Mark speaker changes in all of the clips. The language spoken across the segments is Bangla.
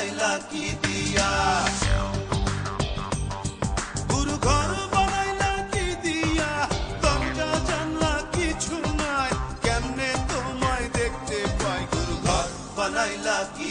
Speaker 1: বানাইলা বানাইলা কি দিয়া। দরজা, জানলা কিছু নাই। কেমনে তোমায় দেখতে পাই? গুরু বানাইলা কি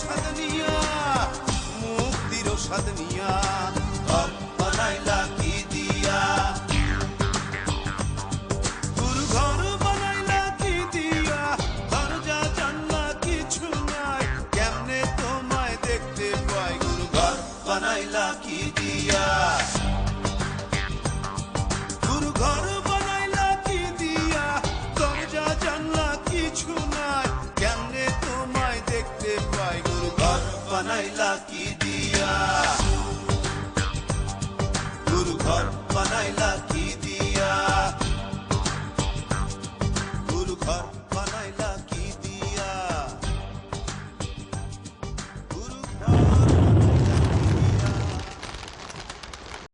Speaker 1: স্বাদ নিয়া মুক্তির স্বাদ নিয়া ঘর বানাইলা কি দিয়া। গুরু ঘর বানাইলা কি দিয়া, দরজা জানলা কিছু কেমনে তোমায় দেখতে পাই? গুরু ঘর বানাইলা কি দিয়া। বানাইলা কি দিয়া? গুরু ঘর বানাইলা